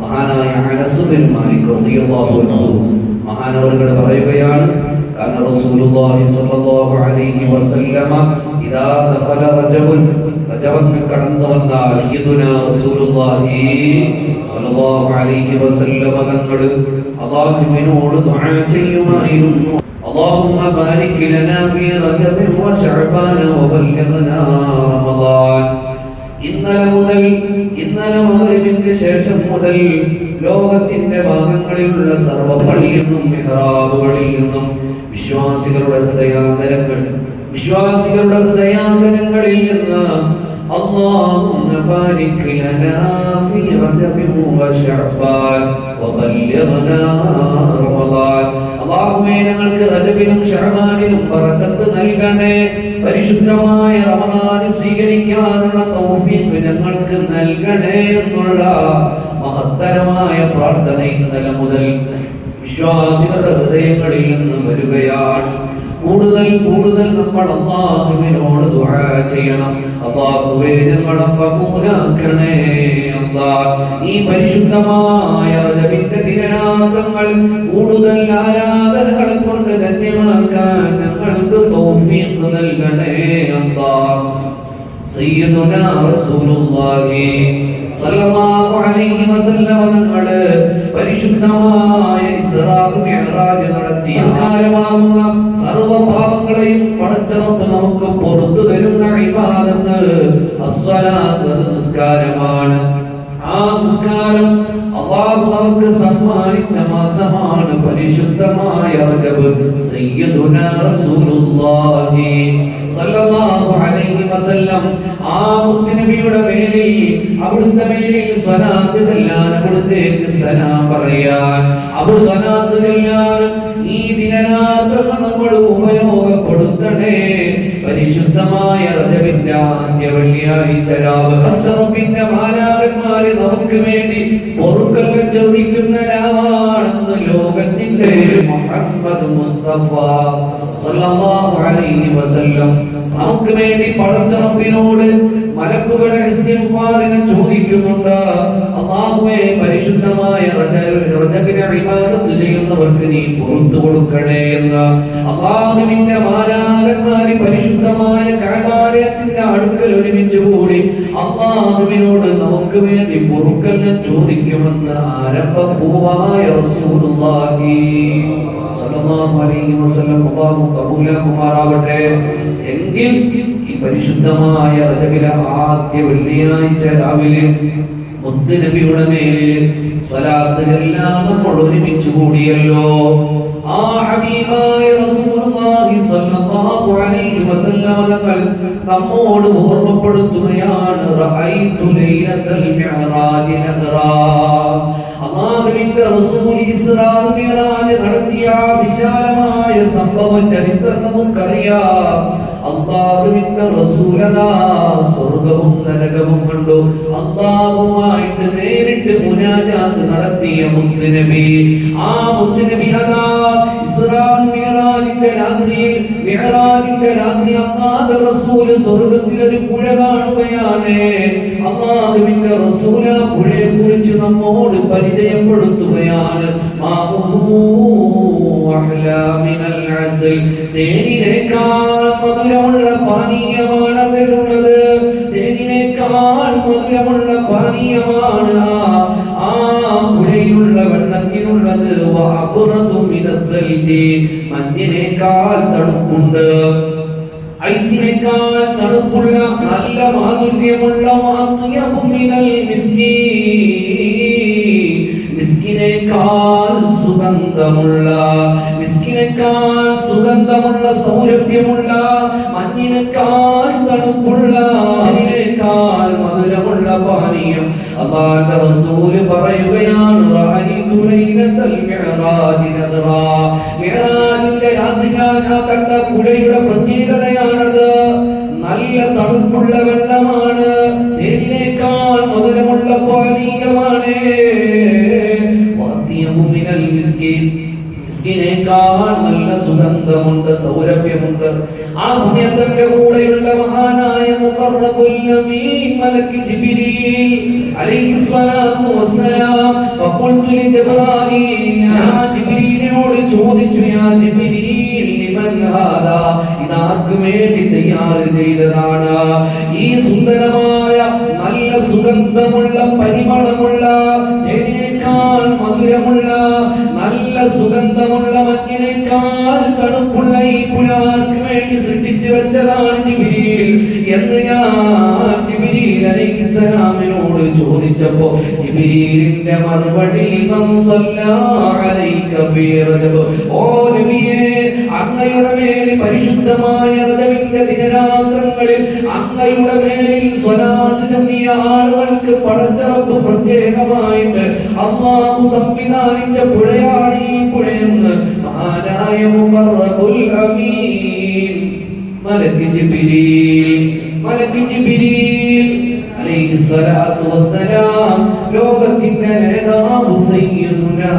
മഹാനായ അനസ് ബിൻ മാലിക് റളിയല്ലാഹു അൻഹു മഹാനവറുകൾ പറയുകയാണ് كان رسول الله صلى الله عليه وسلم إذا دخل رجب رجب കടന്നു വന്നാൽ സയ്യിദുനാ റസൂലുള്ളാഹി സ്വല്ലല്ലാഹു അലൈഹി വസല്ലമ തങ്ങൾ അല്ലാഹുവിനോട് ദുആ ചെയ്യുമായിരുന്നു اللهم بارك لنا في رجب وشعبان وبلغنا رمضان മുതൽ ലോകത്തിന്റെ ഭാഗങ്ങളിലുള്ള സർവ്വകളിൽ നിന്നും മെഹ്റാബുകളിൽ നിന്നും വിശ്വാസികളുടെ ഹൃദയാന്തരങ്ങൾ വിശ്വാസികളുടെ ഹൃദയാന്തരങ്ങളിൽ നിന്ന് اللهم بارك لنا في رجب وشعبان وبلغنا رمضان അള്ളാഹുവേ ഞങ്ങൾക്ക് റജബിലും ഷഹമാനിലും ബറക്കത്ത് നൽകണേ പരിശുദ്ധമായ റമദാൻ സ്വീകരിക്കാനുള്ള തൗഫീഖ് ഞങ്ങൾക്ക് നൽകണേ എന്നുള്ള മഹത്തരമായ പ്രാർത്ഥന ഇന്നലെ മുതൽ വിശ്വാസികളുടെ ഹൃദയങ്ങളിൽ നിന്ന് വരികയാണ്. കൂടുതൽ കൂടുതൽ നമ്മൾ അള്ളാഹുവിനോട് ദുആ ചെയ്യണം. അള്ളാഹുവേ ഞങ്ങളെ കബൂലാക്കണേ അല്ലാഹ് ഈ പരിശുദ്ധമായ റജബിന്റെ ദിനരാത്രങ്ങൾ കൂടുതൽ ആരാധനകൾ കൊണ്ട് ധന്യമാക്കാൻ ഞങ്ങൾക്ക് തൗഫീഖ് നൽകണേ അല്ലാഹ് സയ്യിദുനാ റസൂലുള്ളാഹി സല്ലല്ലാഹു അലൈഹി വസല്ലമ തങ്ങൾ പരിശുദ്ധമായ ഇസ്റാഉ മിഅ്റാജ് നടത്തി നിസ്കാരമാകുന്ന സർവ പാപങ്ങളെയും പടച്ചറപ്പ് നമുക്ക് പുറത്തു തരുന്ന ഇബാദത്ത് അസ്സലാത്ത് നിസ്കാരമാണ്. ആ നിസ്കാരം അള്ളാഹു നമുക്ക് സമ്മാനിച്ച മാസമാണ് പരിശുദ്ധമായ റജബ്. സയ്യിദുനാ റസൂലുള്ളാഹി സല്ലല്ലാഹു അലൈഹി വസല്ലം ആ മുത്തുനബിയുടെ മേലിൽ അവിടുത്തെ മേലിൽ സ്വലാത്ത് ചെല്ലാൻ അവിടുത്തേക്ക് സലാം പറയാൻ. അവർ സ്വനാത്ത് ചെല്ലാൻ ഈ ദിനരാത്രങ്ങൾ നമ്മൾ ഉപയോഗപ്പെടുത്തണേ പരിശുദ്ധമായ റജബിന്റെ ആദ്യ വെള്ളിയാഴ്ച രാവ്. റബ്ബിന്റെ മാലാകന്മാര് നമുക്ക് വേണ്ടി പൊറുക്കൽ ചോദിക്കുന്ന രാവാണെന്ന് ലോകത്തിന്റെ മുഹമ്മദ് മുസ്തഫ സല്ലല്ലാഹു അലൈഹി വസല്ലം നമുക്ക് വേണ്ടി പടച്ചറപ്പിനോട് മലക്കുകളെ ചോദിക്കുന്നുണ്ട്. അള്ളാഹുവേ പരിശുദ്ധമായ റജ- റജബിനെ ചെയ്യുന്നവർക്ക് നീ പുറത്തു കൊടുക്കണേ എന്ന്. അള്ളാഹുവിന്റെ മാലാകന്മാരി പരിശുദ്ധമായ കരകാലയത്തിന്റെ അടുക്കൽ ഒരുമിച്ച് കൂടി അള്ളാഹുവിനോട് നമുക്ക് വേണ്ടി പൊറുക്കലിനെ ചോദിക്കുമെന്ന് ആരംഭ പൂവായ റസൂലുള്ളാഹി. കബൂലാക്കുമാറാവട്ടെ എങ്കിൽ ഈ പരിശുദ്ധമായ റജബിലെ ആദ്യ വെള്ളിയാഴ്ച രാവിലെ മുത്തുനബിയുടെ മേലിൽ സ്വലാത്ത് എല്ലാം നമ്മൾ ഒരുമിച്ച് കൂടിയല്ലോ. ആ ഹബീബായ റസൂലുള്ളാഹി സ്വല്ലല്ലാഹു അലൈഹി വസല്ലം തങ്ങൾ നമ്മോട് ഓർമ്മപ്പെടുത്തുകയാണ് റഅയ്തു ലൈലത്തൽ മിഅ്റാജ് അള്ളാഹുവിന്റെ റസൂൽ ഇസ്രാ നടത്തിയ വിശാലമായ സംഭവ ചരിത്രം നമുക്കറിയാം. അള്ളാഹുവിന്റെ റസൂലതാ സ്വർഗവും നരകവും കണ്ടു. അള്ളാഹുമായിട്ട് നേരിട്ട് മുനാജാത്ത് നടത്തിയ മുത്തുനബി. ആ മുത്തുനബി അതാ ഇസ്രാ മിഅ്റാജിന്റെ രാത്രിയിൽ മിഹറാജിന്റെ രാത്രി അള്ളാഹുവിന്റെ റസൂൽ സ്വർഗത്തിൽ ഒരു പുഴ കാണുകയാണ്. അള്ളാഹുവിന്റെ റസൂല പുഴയെ കുറിച്ച് നമ്മോട് പരിചയപ്പെടുത്തുകയാണ്. തേനിനേക്കാൾ മധുരമുള്ള പാനീയമാണ് അതിലുള്ളത്. തേനിനേക്കാൾ മധുരമുള്ള പാനീയമാണ് ആ- ആ പുഴയിലുള്ള വെള്ളത്തിനുള്ളത്. വഅബ്റദു മിനൽ മഞ്ഞിനേക്കാൾ തണുപ്പുണ്ട്. ഐസിനേക്കാൾ തണുപ്പുള്ള നല്ല മാധുര്യമുള്ള മിനൽ മിസ്കീൻ. മിസ്കിനേക്കാൾ സുഗന്ധമുള്ള മിസ്കിനേക്കാൾ സുഗന്ധമുള്ള സൗരഭ്യമുള്ള മഞ്ഞിനേക്കാൾ തണുപ്പുള്ള അതിനേക്കാൾ മധുരമുള്ള പാനീയം. അള്ളാന്റെ റസൂൽ പറയുകയാണ് ലൈലത്തൽ മിഅ്റാജിന്റെ രാത്രി ഞാൻ കണ്ട പുഴയുടെ പ്രത്യേകതയാണത്. നല്ല തണുപ്പുള്ള വെള്ളമാണ്. തേനിനേക്കാൾ മധുരമുള്ള പാനീയമാണ്. നല്ല സുഗന്ധമുണ്ട് സൗരഭ്യമുണ്ട്. ആ സമയത്ത് എന്റെ കൂടെയുള്ള മഹാനായ മലക്ക് ജിബ്രീൽ അലൈഹിസ്സലാത്തു വസ്സലാം അപ്പോൾ ചോദിച്ചു ഇതാർക്ക് വേണ്ടി തയ്യാർ ചെയ്തതാണ്. ഈ സുന്ദരമായ നല്ല സുഗന്ധമുള്ള പരിമളമുള്ള തേനിനേക്കാൾ മധുരമുള്ള നല്ല സുഗന്ധമുള്ള മഞ്ഞിനേക്കാൾ തണുപ്പുള്ള ഈ പുലാർക്ക് വേണ്ടി സൃഷ്ടിച്ചു വെച്ചതാണ് ജിബിരിയിൽ എന്ന് ഞാൻ ജിബിരിയിൽ അലൈഹിസ്സലാമിനോട് ചോദിച്ചപ്പോ ജിബിരിലിന്റെ മറുപടി "മൻ അലൈക ഫീ റജബ്." ഓ നബിയേ അങ്ങയുടെ മേൽ പരിശുദ്ധമായ റജബിന്റെ ദിനരാത്രങ്ങളിൽ അങ്ങയുടെ മേൽ സ്വലാത്ത് ചൊല്ലിയ ആളുകൾക്ക് പടച്ചറപ്പ് പ്രത്യേകമായിട്ട് അള്ളാഹു സംവിധാനിച്ച പുഴയാണ് ഈ പുഴയെന്ന് മഹാനായ മുഖറബുൽ അമീൻ മലക്ക് ജിബ്രീൽ മലക്ക് ജിബ്രീൽ സ്വലാത്തു വസ്സലാം. ലോകത്തിന്റെ നേതാവ് സയ്യിദുനാ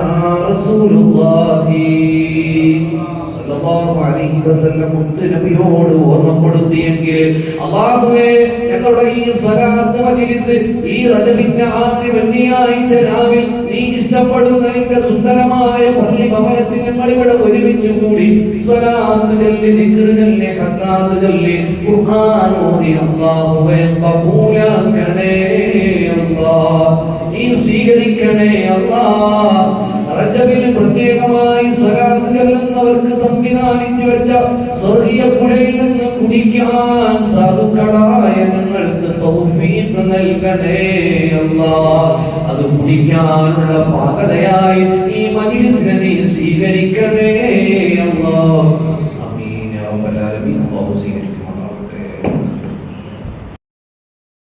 റസൂലുള്ളാഹി സല്ലല്ലാഹു അലൈഹി വസല്ലം മുത്ത് നബിയോട് ഓർമ്മപ്പെടുത്തിയെങ്കിൽ അല്ലാഹുവേ ഞങ്ങളുടെ ഈ സ്വലാത്ത് മജ്ലിസ് ഈ റജബിന്റെ ആദ്യ വെള്ളിയാഴ്ച രാവിൽ നീ ഇഷ്ടപ്പെടുന്ന സുന്ദരമായ ഭവനത്തിൽ ഞങ്ങൾ ഇവിടെ ഒരുമിച്ച് കൂടി. ഖുർആൻ ഓതി അല്ലാഹുവേ അല്ലാഹ്. അല്ലാഹ്. റജബിൽ പ്രത്യേകമായി സ്വലാത്ത് സംവിധാനിച്ചു വെച്ച സ്വർഗീയ പുഴയിൽ നിന്ന് കുടിക്കാൻ സാധുക്കളായ നിങ്ങൾക്ക് തൗഫീഖ് നൽകണേ അല്ലാ. അത് കുടിക്കാനുള്ള പാകതയായി ഈ മനുഷ്യനെ സ്വീകരിക്കണേ സ്വീകരിക്കണേ